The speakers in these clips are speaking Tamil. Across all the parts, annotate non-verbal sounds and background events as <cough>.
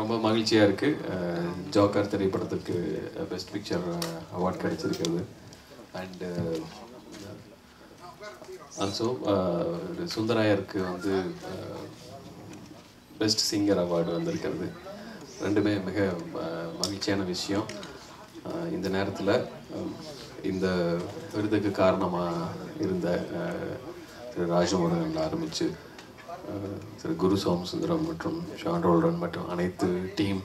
ரொம்ப மகிழ்ச்சியாக இருக்குது ஜோக்கர் திரைப்படத்துக்கு பெஸ்ட் பிக்சர் அவார்ட் கிடைச்சிருக்கிறது. அண்டு ஆல்சோ சுந்தராயருக்கு வந்து பெஸ்ட் சிங்கர் அவார்டு வந்திருக்கிறது. ரெண்டுமே மிக மகிழ்ச்சியான விஷயம். இந்த நேரத்தில் இந்த விருதுக்கு காரணமாக இருந்த திரு ராஜமோகன் ஆரம்பித்து திரு குரு சோமசுந்தரம் மற்றும் ஷான் ரோல்டன் மற்றும் அனைத்து டீம்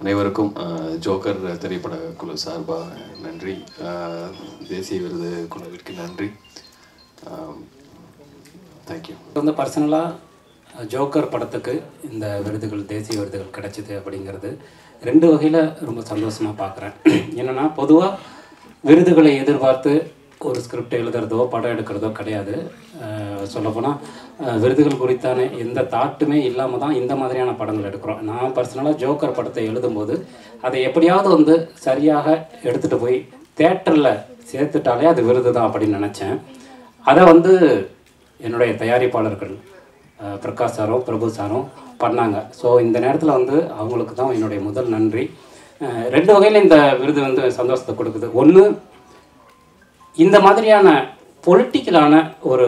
அனைவருக்கும் ஜோக்கர் திரைப்பட குழு சார்பாக நன்றி. தேசிய விருது குழுவிற்கு நன்றி. தேங்க்யூ வந்து பர்சனலாக ஜோக்கர் படத்துக்கு இந்த விருதுகள் தேசிய விருதுகள் கிடைச்சிது அப்படிங்கிறது ரெண்டு வகையில் ரொம்ப சந்தோஷமாக பார்க்குறேன் என்னென்னா பொதுவாக விருதுகளை எதிர்பார்த்து ஒரு ஸ்கிரிப்ட் எழுதுறதோ படம் எடுக்கிறதோ கிடையாது. சொல்லப்போனால் விருதுகள் குறித்தான எந்த தாட்டுமே இல்லாமல் தான் இந்த மாதிரியான படங்கள் எடுக்கிறோம். நான் பர்சனலாக ஜோக்கர் படத்தை எழுதும்போது அதை எப்படியாவது வந்து சரியாக எடுத்துகிட்டு போய் தேட்டரில் சேர்த்துட்டாலே அது விருது தான் அப்படின்னு நினச்சேன். அதை வந்து என்னுடைய தயாரிப்பாளர்கள் பிரகாஷ் சாரும் பிரபு சாரும் பண்ணாங்க. ஸோ இந்த நேரத்தில் வந்து அவங்களுக்கு தான் என்னுடைய முதல் நன்றி. ரெண்டு வகையில் இந்த விருது வந்து சந்தோஷத்தை கொடுக்குது. ஒன்று இந்த மாதிரியான பொலிட்டிக்கலான ஒரு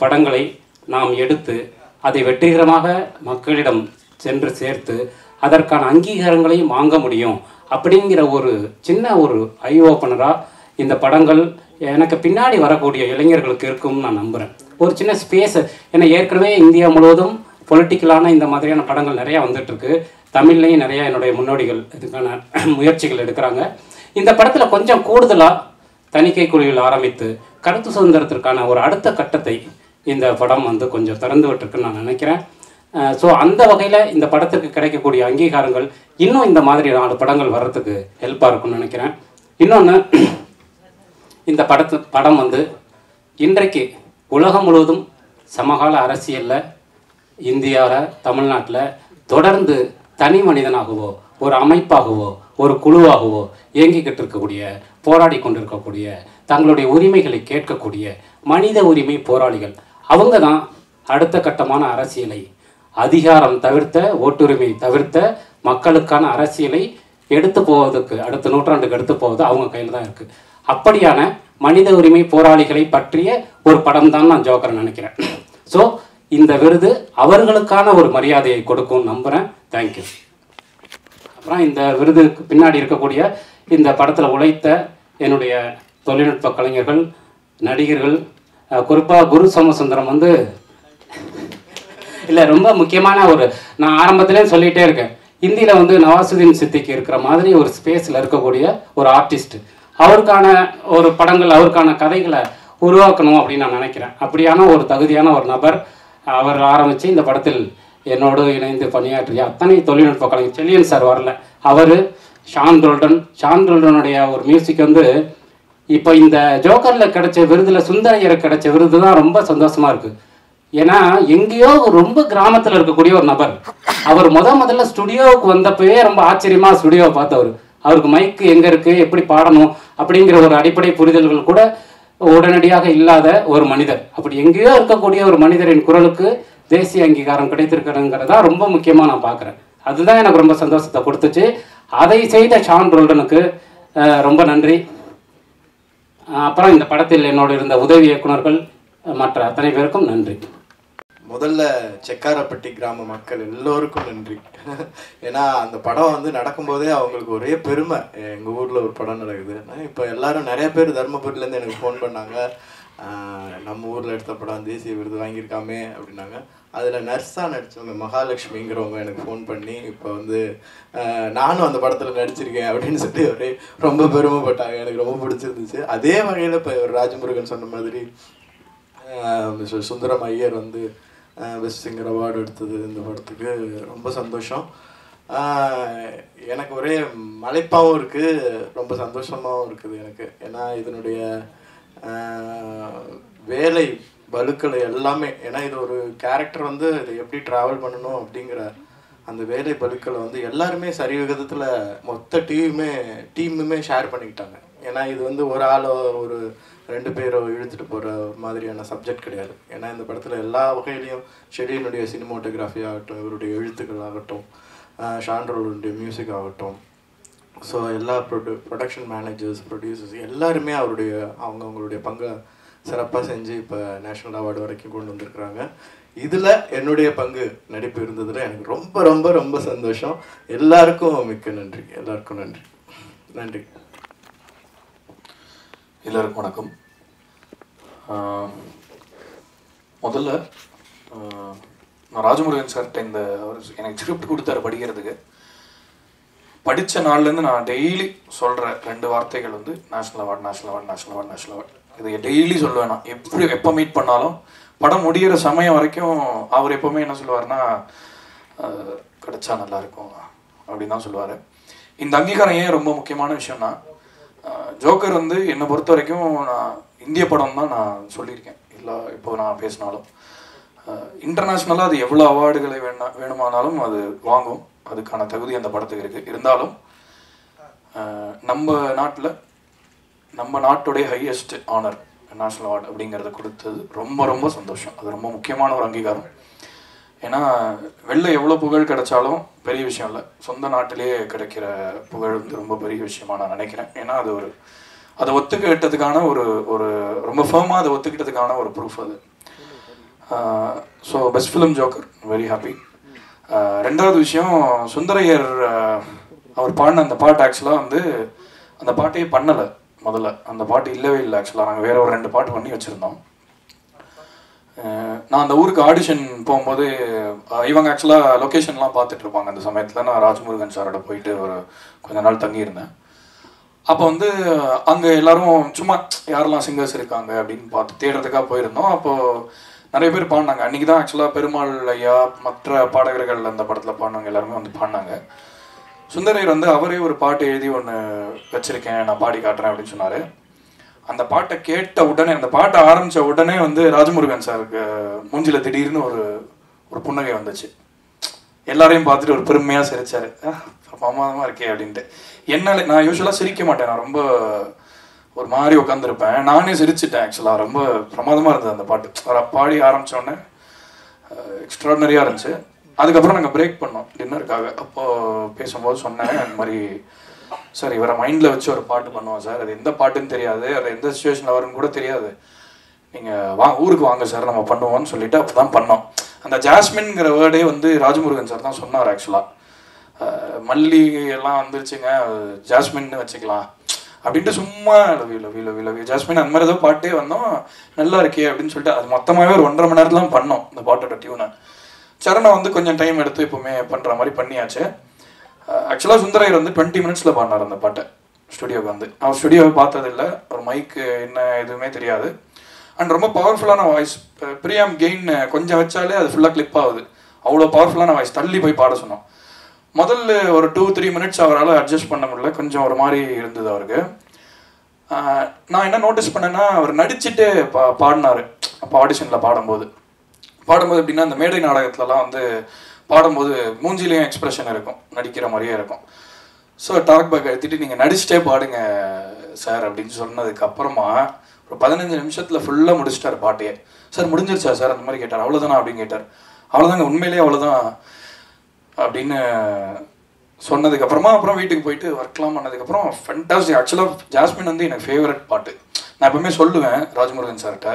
படங்களை நாம் எடுத்து அதை வெற்றிகரமாக மக்களிடம் சென்று சேர்த்து அதற்கான அங்கீகாரங்களையும் வாங்க முடியும் அப்படிங்கிற ஒரு சின்ன ஒரு ஐ ஓப்பனராக இந்த படங்கள் எனக்கு பின்னாடி வரக்கூடிய இளைஞர்களுக்கு இருக்கும்னு நான் நம்புகிறேன் ஒரு சின்ன ஸ்பேஸ் ஏன்னா ஏற்கனவே இந்தியா முழுவதும் பொலிட்டிக்கலான இந்த மாதிரியான படங்கள் நிறையா வந்துட்டுருக்கு. தமிழ்லையும் நிறையா என்னுடைய முன்னோடிகள் இதுக்கான <clears throat> முயற்சிகள் எடுக்கிறாங்க. இந்த படத்தில் கொஞ்சம் கூடுதலாக தணிக்கை குழுவில் ஆரம்பித்து கருத்து சுதந்திரத்திற்கான ஒரு அடுத்த கட்டத்தை இந்த படம் வந்து கொஞ்சம் திறந்து விட்டுருக்குன்னு நான் நினைக்கிறேன். ஸோ அந்த வகையில் இந்த படத்துக்கு கிடைக்கக்கூடிய அங்கீகாரங்கள் இன்னும் இந்த மாதிரி நாலு படங்கள் வர்றதுக்கு ஹெல்ப்பாக இருக்கும்னு நினைக்கிறேன். இன்னொன்று இந்த படத்து படம் வந்து இன்றைக்கு உலகம் முழுவதும் சமகால அரசியலில் இந்தியாவில் தமிழ்நாட்டில் தொடர்ந்து தனி மனிதனாகவோ ஒரு அமைப்பாகவோ ஒரு குழுவாகவோ இயங்கிக்கிட்டு இருக்கக்கூடிய போராடி கொண்டிருக்கக்கூடிய தங்களுடைய உரிமைகளை கேட்கக்கூடிய மனித உரிமை போராளிகள் அவங்க தான் அடுத்த கட்டமான அரசியலை. அதிகாரம் தவிர்த்த ஓட்டுரிமை தவிர்த்த மக்களுக்கான அரசியலை எடுத்து போவதற்கு அடுத்த நூற்றாண்டுக்கு எடுத்து போவது அவங்க கையில் தான் இருக்குது அப்படியான மனித உரிமை போராளிகளை பற்றிய ஒரு படம் தான் நான் ஜோக்கர் நினைக்கிறேன். ஸோ இந்த விருது அவர்களுக்கான ஒரு மரியாதையை கொடுக்கும் நம்புகிறேன் தேங்க்யூ அப்புறம் இந்த விருதுக்கு பின்னாடி இருக்கக்கூடிய இந்த படத்தில் உழைத்த என்னுடைய தொழில்நுட்ப கலைஞர்கள் நடிகர்கள் குறிப்பாக குரு சோமசுந்தரம் வந்து இல்லை ரொம்ப முக்கியமான ஒரு நான் ஆரம்பத்திலே சொல்லிகிட்டே இருக்கேன். ஹிந்தியில் வந்து நவாசுதீன் சித்திக்கு இருக்கிற மாதிரி ஒரு ஸ்பேஸில் இருக்கக்கூடிய ஒரு ஆர்டிஸ்ட் அவருக்கான ஒரு படங்கள் அவருக்கான கதைகளை உருவாக்கணும் அப்படின்னு நான் நினைக்கிறேன். அப்படியான ஒரு தகுதியான ஒரு நபர் அவர் ஆரம்பித்து இந்த படத்தில் என்னோடு இணைந்து பணியாற்றிய அத்தனை தொழில்நுட்ப கலைஞர் செல்லியன் சார் வரல. அவர் ஷான் ரோல்டன் ஷான் ரோல்டனுடைய ஒரு மியூசிக் வந்து இப்போ இந்த ஜோக்கரில் கிடைச்ச விருதில் சுந்தரையரை கிடைச்ச விருது தான் ரொம்ப சந்தோஷமாக இருக்குது ஏன்னா எங்கேயோ ரொம்ப கிராமத்தில் இருக்கக்கூடிய ஒரு நபர். அவர் முத முதல்ல ஸ்டுடியோவுக்கு வந்தப்பவே ரொம்ப ஆச்சரியமாக ஸ்டுடியோவை பார்த்தவர். அவருக்கு மைக்கு எங்கே இருக்குது எப்படி பாடணும் அப்படிங்கிற ஒரு அடிப்படை புரிதல்கள் கூட உடனடியாக இல்லாத ஒரு மனிதர். அப்படி எங்கேயோ இருக்கக்கூடிய ஒரு மனிதரின் குரலுக்கு தேசிய அங்கீகாரம் கிடைத்திருக்கிறதுங்கிறதா ரொம்ப முக்கியமாக நான் பார்க்குறேன் அதுதான் எனக்கு ரொம்ப சந்தோஷத்தை கொடுத்துச்சு. அதை செய்த ஷான் ரோல்டனுக்கு ரொம்ப நன்றி. அப்புறம் இந்த படத்தில் என்னோடு இருந்த உதவி இயக்குனர்கள் மற்ற அத்தனை பேருக்கும் நன்றி. முதல்ல செக்காரப்பட்டி கிராம மக்கள் எல்லோருக்கும் நன்றி. ஏன்னா அந்த படம் வந்து நடக்கும்போதே அவங்களுக்கு ஒரே பெருமை. எங்கள் ஊரில் ஒரு படம் நடக்குது. இப்போ எல்லாரும் நிறைய பேர் தருமபுரியிலேருந்து எனக்கு ஃபோன் பண்ணாங்க. நம்ம ஊரில் எடுத்த படம் தேசிய விருது வாங்கியிருக்காமே அப்படின்னாங்க. அதில் நர்ஸாக நடித்தவங்க மகாலட்சுமிங்கிறவங்க எனக்கு ஃபோன் பண்ணி இப்போ வந்து நானும் அந்த படத்தில் நடிச்சிருக்கேன் அப்படின்னு சொல்லி ஒரே ரொம்ப பெருமைப்பட்டாங்க. எனக்கு ரொம்ப பிடிச்சிருந்துச்சு. அதே வகையில் இப்போ ராஜமுருகன் சொன்ன மாதிரி சுந்தரம் ஐயர் வந்து பெஸ்ட் சிங்கர் அவார்டு எடுத்தது இந்த படத்துக்கு. ரொம்ப சந்தோஷம். எனக்கு ஒரே மலைப்பாகவும் இருக்குது ரொம்ப சந்தோஷமாகவும் இருக்குது எனக்கு. ஏன்னா இதனுடைய வேலை பலுக்கள் எல்லாமே. ஏன்னா இது ஒரு கேரக்டர் வந்து இதை எப்படி ட்ராவல் பண்ணணும் அப்படிங்கிற அந்த வேலை பலுக்களை வந்து எல்லாருமே சரி விகிதத்தில் மொத்த டீமுமே டீமுமே ஷேர் பண்ணிக்கிட்டாங்க. ஏன்னா இது வந்து ஒரு ஆளோ ஒரு ரெண்டு பேரோ இழுத்துட்டு போகிற மாதிரியான சப்ஜெக்ட் கிடையாது. ஏன்னா இந்த படத்தில் எல்லா வகையிலையும் ஷெடியனுடைய சினிமோட்டோகிராஃபி ஆகட்டும் இவருடைய எழுத்துக்கள் ஆகட்டும் ஷான்ரோலுடைய மியூசிக் ஆகட்டும். ஸோ எல்லா ப்ரொடு ப்ரொடக்ஷன் மேனேஜர்ஸ் ப்ரொடியூசர்ஸ் எல்லாருமே அவருடைய அவங்க அவங்களுடைய பங்கை சிறப்பாக செஞ்சு இப்போ நேஷ்னல் அவார்டு வரைக்கும் கொண்டு வந்திருக்கிறாங்க. இதில் என்னுடைய பங்கு நடிப்பு இருந்ததில் எனக்கு ரொம்ப ரொம்ப ரொம்ப சந்தோஷம். எல்லாருக்கும் மிக்க நன்றி. எல்லாருக்கும் நன்றி. நன்றி. எல்லாருக்கும் வணக்கம். முதல்ல நான் ராஜமுருகன் சார்கிட்ட இந்த அவர் எனக்கு ஸ்கிரிப்ட் கொடுத்தாரு படிக்கிறதுக்கு. படித்த நாள்லேருந்து நான் டெய்லி சொல்கிற ரெண்டு வார்த்தைகள் வந்து national award national award national award national award இது டெய்லி சொல்லுவேன். நான் எப்படி எப்போ மீட் பண்ணாலும் படம் முடியிற சமயம் வரைக்கும் அவர் எப்போவுமே என்ன சொல்லுவார்னா கிடச்சா கிடைச்சா நல்லா இருக்கும் அப்படின்னு தான் சொல்லுவார். இந்த அங்கீகாரம் ஏன் ரொம்ப முக்கியமான விஷயம்னா ஜோக்கர் வந்து என்னை பொறுத்த வரைக்கும் நான் இந்திய படம் தான் நான் சொல்லியிருக்கேன். எல்லா இப்போ நான் பேசினாலும். இன்டர்நேஷ்னலாக அது எவ்வளோ அவார்டுகளை வேணா வேணுமானாலும் அது வாங்கும். அதுக்கான தகுதி அந்த படத்துக்கு இருக்குது இருந்தாலும் நம்ம நாட்டில் நம்ம நாட்டுடைய ஹையஸ்ட் ஆனர் நேஷ்னல் அவார்டு அப்படிங்கிறத கொடுத்தது ரொம்ப ரொம்ப சந்தோஷம். அது ரொம்ப முக்கியமான ஒரு அங்கீகாரம். ஏன்னா வெளில எவ்வளோ புகழ் கிடைச்சாலும் பெரிய விஷயம் இல்லை. சொந்த நாட்டிலேயே கிடைக்கிற புகழ் வந்து ரொம்ப பெரிய விஷயமா நான் நினைக்கிறேன். ஏன்னா அது ஒரு அதை ஒத்துக்கிட்டதுக்கான ஒரு ஒரு ரொம்ப ஃபேமாக அதை ஒத்துக்கிட்டதுக்கான ஒரு ப்ரூஃப் அது. So best film Joker very happy ரெண்டாவது விஷயம் சுந்தரையர் அவர் பாடின அந்த பாட்டு ஆக்சுவலாக வந்து அந்த பாட்டையே பண்ணலை. முதல்ல அந்த பாட்டு இல்லவே இல்லை ஆக்சுவலாக நாங்கள் வேற ஒரு ரெண்டு பாட்டு பண்ணி வச்சுருந்தோம். நான் அந்த ஊருக்கு ஆடிஷன் போகும்போது இவங்க ஆக்சுவலாக லொக்கேஷன்லாம் பார்த்துட்டு இருப்பாங்க அந்த சமயத்தில். நான் ராஜ்முருகன் சாரோட போயிட்டு ஒரு கொஞ்ச நாள் தங்கியிருந்தேன். அப்போ வந்து அங்கே எல்லாரும் சும்மா யாரெல்லாம் சிங்கர்ஸ் இருக்காங்க அப்படின்னு பார்த்து தேடுறதுக்காக போயிருந்தோம். அப்போது நிறைய பேர் பாடினாங்க. அன்றைக்கி தான் ஆக்சுவலாக பெருமாள் ஐயா மற்ற பாடகர்கள் அந்த படத்தில் பாடினவங்க எல்லாருமே வந்து பாடினாங்க. சுந்தரையர் வந்து அவரே ஒரு பாட்டு எழுதி ஒன்று வச்சிருக்கேன் நான் பாடி காட்டுறேன் அப்படின்னு சொன்னார். அந்த பாட்டை கேட்ட உடனே அந்த பாட்டை ஆரம்பித்த உடனே வந்து ராஜமுருகன் சாருக்கு மூஞ்சில் திடீர்னு ஒரு ஒரு புன்னகை வந்துச்சு. எல்லாரையும் பார்த்துட்டு ஒரு பெருமையாக சிரிச்சார். பிரமாதமாக இருக்கே அப்படின்ட்டு. என்னால நான் யூஸ்வலாக சிரிக்க மாட்டேன். நான் ரொம்ப ஒரு மாதிரி உட்காந்துருப்பேன் நானே சிரிச்சிட்டேன் ஆக்சுவலாக ரொம்ப பிரமாதமாக இருந்தது அந்த பாட்டு. பாடி ஆரம்பிச்ச உடனே எக்ஸ்ட்ராடனரியாக இருந்துச்சு. அதுக்கப்புறம் நாங்கள் பிரேக் பண்ணோம். டின்னருக்காக அப்போது பேசும்போது சொன்னேன் இந்த மாதிரி சார் இவரை மைண்டில் வச்சு ஒரு பாட்டு பண்ணுவோம் சார் அது எந்த பாட்டுன்னு தெரியாது. அது எந்த சுச்சுவேஷனில் வரும்னு கூட தெரியாது. நீங்கள் வா ஊருக்கு வாங்க சார் நம்ம பண்ணுவோம்னு சொல்லிட்டு அப்போ தான் பண்ணோம். அந்த ஜாஸ்மின்ங்கிற வேர்டே வந்து ராஜமுருகன் சார் தான் சொன்னார் ஆக்சுவலாக மல்லி எல்லாம் வந்துருச்சுங்க. ஜாஸ்மின்னு வச்சுக்கலாம். அப்படின்ட்டு சும்மா love you love you love you love you Jasmine அந்த மாதிரி ஏதோ பாட்டே வந்தோம். நல்லா இருக்கே அப்படின்னு சொல்லிட்டு அது மொத்தமாகவே ஒரு ஒன்றரை மணி நேரத்துலாம் பண்ணோம் இந்த பாட்டோட டியூனை சரணை வந்து கொஞ்சம் டைம் எடுத்து எப்போவுமே பண்ணுற மாதிரி பண்ணியாச்சு. ஆக்சுவலாக சுந்தரையர் வந்து டுவெண்ட்டி மினிட்ஸில் பாடினார் அந்த பாட்டை. ஸ்டுடியோக்கு வந்து. அவர் ஸ்டுடியோவை பார்த்ததில்ல. ஒரு மைக்கு என்ன எதுவுமே தெரியாது. அண்ட் ரொம்ப பவர்ஃபுல்லான வாய்ஸ் பிரியாம் கெயின் கொஞ்சம் வச்சாலே அது ஃபுல்லாக கிளிப் ஆகுது. அவ்வளோ பவர்ஃபுல்லான வாய்ஸ் தள்ளி போய் பாட சொன்னோம். முதல்ல ஒரு டூ த்ரீ மினிட்ஸ் அவரால் அட்ஜஸ்ட் பண்ண முடியல. கொஞ்சம் ஒரு மாதிரி இருந்தது அவருக்கு. நான் என்ன நோட்டீஸ் பண்ணேன்னா அவர் நடிச்சுட்டு பா பாடினாரு. அப்போ ஆடிஷனில் பாடும்போது. பாடும்போது எப்படின்னா அந்த மேடை நாடகத்துலலாம் வந்து பாடும்போது மூஞ்சிலையும் எக்ஸ்பிரஷன் இருக்கும் நடிக்கிற மாதிரியே இருக்கும். ஸோ டாக் பேக் எடுத்துகிட்டு நீங்கள் நடிச்சிட்டே பாடுங்க சார் அப்படின்னு சொன்னதுக்கப்புறமா ஒரு பதினஞ்சு நிமிஷத்தில் ஃபுல்லாக முடிச்சிட்டார் பாட்டையே. சார் முடிஞ்சிருச்சா சார் அந்த மாதிரி கேட்டார். அவ்வளோதானா அப்படின்னு கேட்டார். அவ்வளோதாங்க உண்மையிலேயே அவ்வளோதான் அப்படின்னு சொன்னதுக்கப்புறமா அப்புறம் வீட்டுக்கு போயிட்டு ஒர்க்லாம் பண்ணதுக்கப்புறம் ஃபென்டாஸ்டிக் ஆக்சுவலாக ஜாஸ்மின் வந்து எனக்கு ஃபேவரட் பாட்டு. நான் எப்பவுமே சொல்லுவேன் ராஜ்முருகன் சார்கிட்ட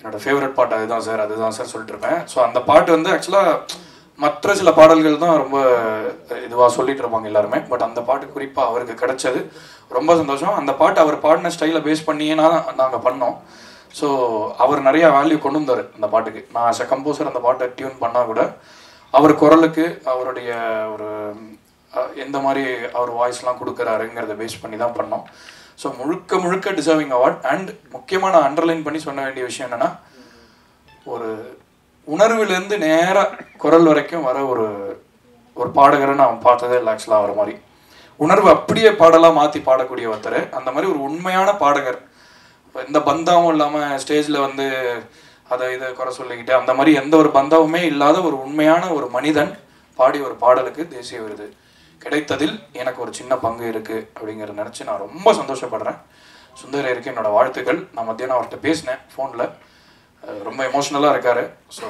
என்னோட ஃபேவரட் பாட்டு அதுதான் சார் அதுதான் சார் சொல்லிட்டு இருப்பேன் ஸோ அந்த பாட்டு வந்து ஆக்சுவலாக மற்ற சில பாடல்கள் தான் ரொம்ப இதுவாக சொல்லிட்டு இருப்பாங்க எல்லாருமே. பட் அந்த பாட்டு குறிப்பாக அவருக்கு கிடைச்சது. ரொம்ப சந்தோஷம். அந்த பாட்டு அவர் பாடின ஸ்டைலை பேஸ் பண்ணியே நான் நாங்கள் பண்ணோம். ஸோ அவர் நிறையா வேல்யூ கொண்டு வந்தார் அந்த பாட்டுக்கு. நான் ஆஸ் அ கம்போசர் அந்த பாட்டை டியூன் பண்ணால் கூட அவர் குரலுக்கு அவருடைய ஒரு எந்த மாதிரி அவர் வாய்ஸ்லாம் கொடுக்குறாருங்கிறத பேஸ் பண்ணி தான் பண்ணோம். ஸோ முழுக்க முழுக்க டிசர்விங் அவார்ட் அண்ட் முக்கியமாக நான் அண்டர்லைன் பண்ணி சொல்ல வேண்டிய விஷயம் என்னென்னா ஒரு உணர்விலேருந்து நேராக குரல் வரைக்கும் வர ஒரு ஒரு பாடகரை நான் பார்த்ததே இல்லை ஆக்சுவலாக வர மாதிரி. உணர்வு அப்படியே பாடலாக மாற்றி பாடக்கூடிய ஒருத்தர். அந்த மாதிரி ஒரு உண்மையான பாடகர். எந்த பந்தாவும் இல்லாமல் ஸ்டேஜில் வந்து அதை இதை குறை சொல்லிக்கிட்டு அந்த மாதிரி எந்த ஒரு பந்தாவுமே இல்லாத ஒரு உண்மையான ஒரு மனிதன் பாடி ஒரு பாடலுக்கு தேசிய விருது. கிடைத்ததில் எனக்கு ஒரு சின்ன பங்கு இருக்குது அப்படிங்கிறத நினச்சி நான் ரொம்ப சந்தோஷப்படுறேன். சுந்தரருக்கு என்னோட வாழ்த்துக்கள். நான் மத்தியானம் அவர்கிட்ட பேசினேன் ஃபோனில் ரொம்ப எமோஷ்னலாக இருக்கார். ஸோ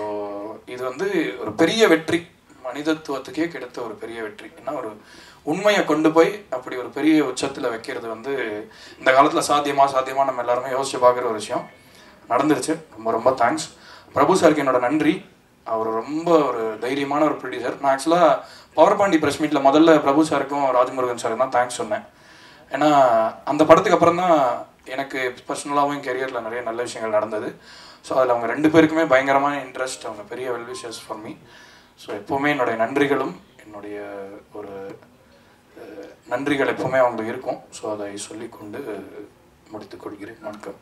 இது வந்து ஒரு பெரிய வெற்றி. மனிதத்துவத்துக்கே கிடைத்த ஒரு பெரிய வெற்றி. ஏன்னா ஒரு உண்மையை கொண்டு போய் அப்படி ஒரு பெரிய உச்சத்தில் வைக்கிறது வந்து இந்த காலத்தில் சாத்தியமா சாத்தியமா நம்ம எல்லாருமே யோசிச்சு பார்க்குற ஒரு விஷயம். நடந்துருச்சு. ரொம்ப ரொம்ப தேங்க்ஸ் பிரபு சாருக்கு என்னோட நன்றி. அவர் ரொம்ப ஒரு தைரியமான ஒரு ப்ரொடியூசர் நான் ஆக்சுவலாக பவர் பாண்டி ப்ரெஸ் மீட்டில் முதல்ல பிரபு சாருக்கும் ராஜமுருகன் சாருக்கும் தான் தேங்க்ஸ் சொன்னேன். ஏன்னா அந்த படத்துக்கு அப்புறம் தான் எனக்கு பர்சனலாகவும் என் கெரியரில் நிறைய நல்ல விஷயங்கள் நடந்தது. ஸோ அதில் அவங்க ரெண்டு பேருக்குமே பயங்கரமான இன்ட்ரெஸ்ட் அவங்க பெரிய வெல்விஷஸ் ஃபார் மீ ஸோ எப்போவுமே என்னுடைய நன்றிகளும் என்னுடைய ஒரு நன்றிகள் எப்போவுமே அவங்களுக்கு இருக்கும். ஸோ அதை சொல்லிக்கொண்டு முடித்துக் கொள்கிறேன். வணக்கம்.